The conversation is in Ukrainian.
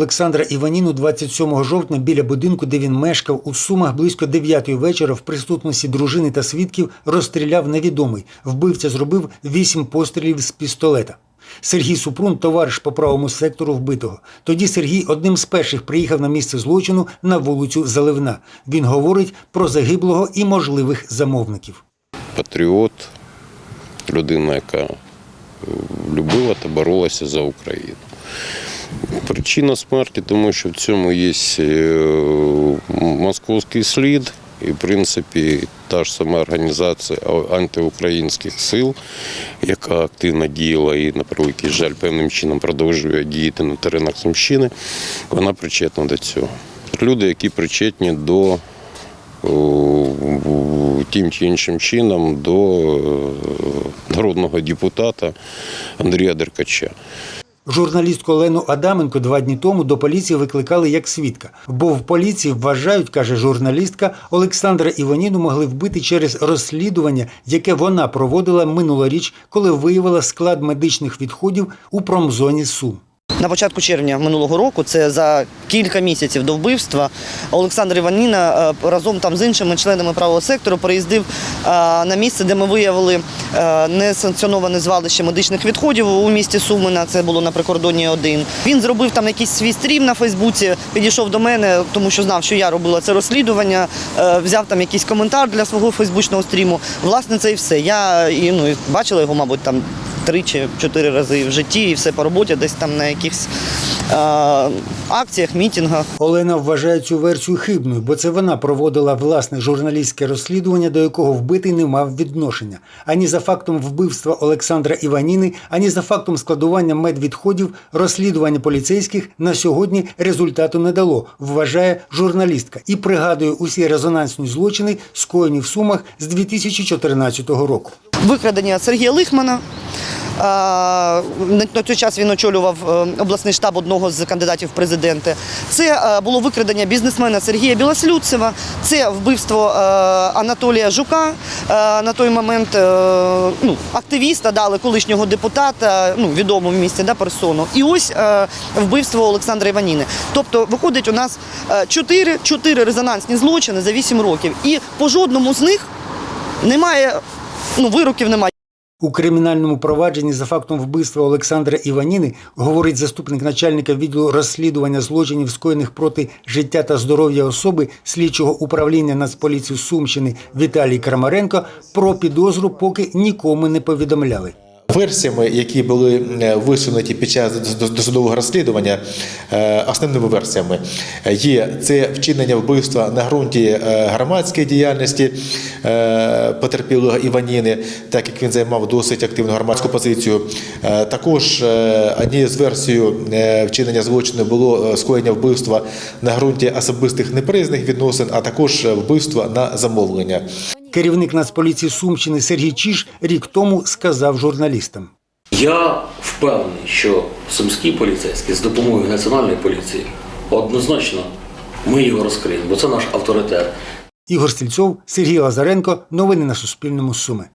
Олександра Іваніну 27 жовтня біля будинку, де він мешкав у Сумах близько 9 вечора в присутності дружини та свідків розстріляв невідомий. Вбивця зробив 8 пострілів з пістолета. Сергій Супрун, товариш по правому сектору вбитого. Тоді Сергій одним з перших приїхав на місце злочину на вулицю Заливна. Він говорить про загиблого і можливих замовників. патріот, людина, яка любила та боролася за Україну. Причина смерті, тому що в цьому є е, московський слід, і, в принципі, та ж сама організація антиукраїнських сил, яка активно діяла і, на превеликий жаль, певним чином продовжує діяти на теренах Сумщини, вона причетна до цього. Люди, які причетні до тим чи іншим чином до е, народного депутата Андрія Деркача. Журналістку Олену Адаменко два дні тому до поліції викликали як свідка, бо в поліції вважають, каже журналістка, Олександра Іваніну могли вбити через розслідування, яке вона проводила минулоріч, коли виявила склад медичних відходів у промзоні Сум. На початку червня минулого року, це за кілька місяців до вбивства, Олександр Іваніна е, разом там з іншими членами правого сектору приїздив е, на місце, де ми виявили несанкціоноване звалище медичних відходів у місті Сумина. Це було на прикордонні 1. Він зробив там якийсь свій стрім на Фейсбуці, підійшов до мене, тому що знав, що я робила це розслідування. е, Взяв там якийсь коментар для свого фейсбучного стріму. Власне, це і все. Я і, ну, бачила його, мабуть, там три чи чотири рази в житті, і все по роботі, десь там на якихось акціях, мітингах. Олена вважає цю версію хибною, бо це вона проводила власне журналістське розслідування, до якого вбитий не мав відношення ані за фактом вбивства Олександра Іваніни, ані за фактом складування медвідходів. Розслідування поліцейських на сьогодні результату не дало, вважає журналістка і пригадує усі резонансні злочини, скоєні в сумах з 2014 року. Викрадення Сергія Лихмана. На той час він очолював е, обласний штаб одного з кандидатів в президенти. Це е, було викрадення бізнесмена Сергія Білослюцева, це вбивство е, Анатолія Жука на той момент ну, активіста, дали колишнього депутата, ну, відому в місті да, персону. І ось вбивство Олександра Іваніни. Тобто виходить у нас е, чотири, чотири резонансні злочини за 8 років. І по жодному з них немає, ну, вироків немає. У кримінальному провадженні за фактом вбивства Олександра Іваніни говорить заступник начальника відділу розслідування злочинів, скоєних проти життя та здоров'я особи слідчого управління Нацполіції Сумщини Віталій Крамаренко. Про підозру поки нікому не повідомляли. Версіями, які були е, висунуті під час досудового розслідування, е, основними версіями є це вчинення вбивства на ґрунті е, громадської діяльності е, потерпілого Іваніни, так як він займав досить активну громадську позицію. Е, Також е, однією з версій е, вчинення злочину було е, скоєння вбивства на ґрунті особистих неприязних відносин, а також е, вбивства на замовлення. Керівник Нацполіції Сумщини Сергій Чіш рік тому сказав журналістам. Я впевнений, що сумські поліцейські з допомогою національної поліції однозначно ми його розкриємо, бо це наш авторитет. Ігор Стільцов, Сергій Лазаренко. Новини на Суспільному. Суми.